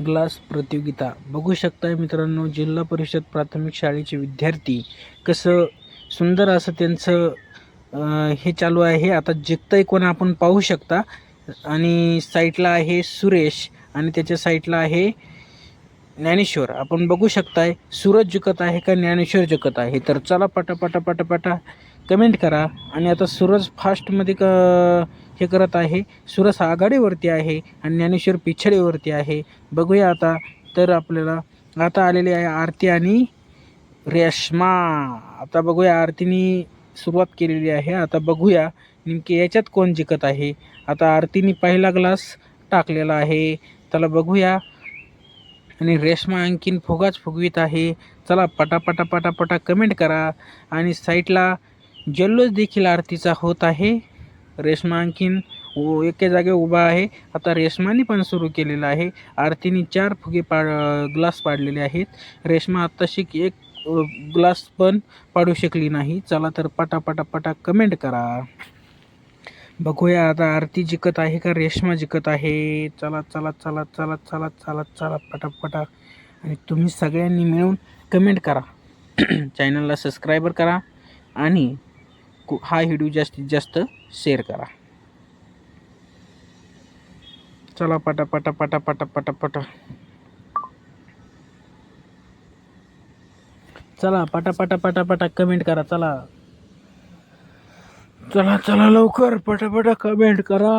Glass प्रतियोगिता. बघू शकताय मित्रांनो जिल्हा परिषद प्राथमिक शाळेचे विद्यार्थी कसं सुंदर असं त्यांचं हे चालू आहे. आता जिंकतंय कोण आपण पाहू शकता. आणि साईटला आहे सुरेश आणि त्याच्या साईटला आहे ज्ञानेश्वर. आपण बघू शकताय सूरज जिंकत आहे का ज्ञानेश्वर जिंकत आहे. तर चला पटा पटा पटा पटा कमेंट करा. आणि आता सूरज फास्टमध्ये क हे करत आहे. सूरज आघाडीवरती आहे आणि ज्ञानेश्वर पिछडीवरती आहे. बघूया आता. तर आपल्याला आता आलेली आहे आरती आणि रेश्मा. आता बघूया आरतीने सुरुवात केलेली आहे. आता बघूया नेमकी याच्यात कोण जिंकत आहे. आता आरतीने पहिला ग्लास टाकलेला आहे. त्याला बघूया. आणि रेश्मा आणखीन फुगाच फुगवीत आहे. चला पटापटा पटापटा कमेंट करा. आणि साईटला जल्लोष देखील आरतीचा होत आहे. रेश्मा आणखीन उ- एके जागे उभा आहे. आता रेश्माने पण सुरू केलेलं आहे. आरतीने चार फुगे पाड ग्लास पाडलेले आहेत. रेश्मा आत्ताशी एक ग्लास पण पाडू शकली नाही. चला तर पटापटा पटा कमेंट करा. बघूया आता आरती जिंकत आहे का रेश्मा जिंकत आहे. चला चला चला चला चला चला चला पटापटा. आणि तुम्ही सगळ्यांनी मिळून कमेंट करा. चॅनलला सबस्क्रायबर करा. आणि हा व्हिडिओ जास्तीत जास्त शेअर करा. चला पटा पटा पटा पटा पटा पटा. चला पटा पटा पटा पटा कमेंट करा चला. चला चला लवकर पटापटा कमेंट करा.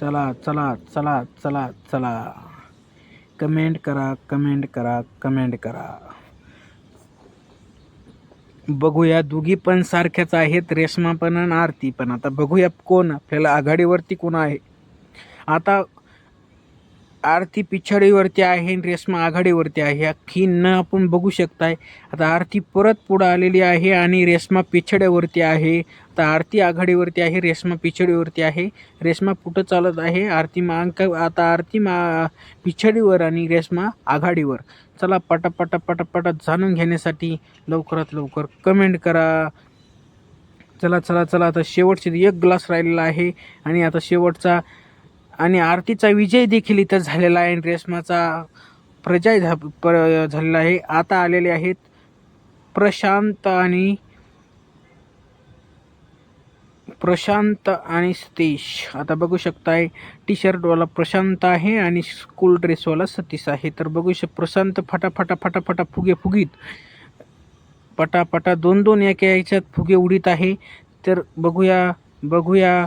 चला चला चला चला चला. कमेंट करा कमेंट करा कमेंट करा. बघूया दोघी पण सारख्याच आहेत. रेश्मा पण आणि आरती पण. आता बघूया कोण आपल्याला आघाडीवरती कोण आहे. आता आरती पिछाडीवरती आहे आणि रेश्मा आघाडीवरती आहे. अख्खी न आपण बघू शकताय. आता आरती परत पुढं आलेली आहे आणि रेश्मा पिछड्यावरती आहे. आता आरती आघाडीवरती आहे रेश्मा पिछडीवरती आहे. रेश्मा पुढं चालत आहे. आरती मांक आता आरती मा पिछडीवर आणि रेश्मा आघाडीवर. चला पटा पटा जाणून घेण्यासाठी लवकरात लवकर कमेंट करा. चला चला चला. आता शेवटचे एक ग्लास राहिलेला आहे. आणि आता शेवटचा आणि आरतीचा विजय देखील इथं झालेला आहे रेस्माचा रेशमाचा प्रजय झा प्र झालेला आहे. आता आलेले आहेत प्रशांत आणि प्रशांत आणि सतीश. आता बघू शकताय टी शर्टवाला प्रशांत आहे आणि स्कूल ड्रेसवाला सतीश आहे. तर बघू शक प्रशांत फटाफटा फटाफटा फुगे फुगीत पटापटा दोन दोन एका याच्यात फुगे उडीत आहे. तर बघूया बघूया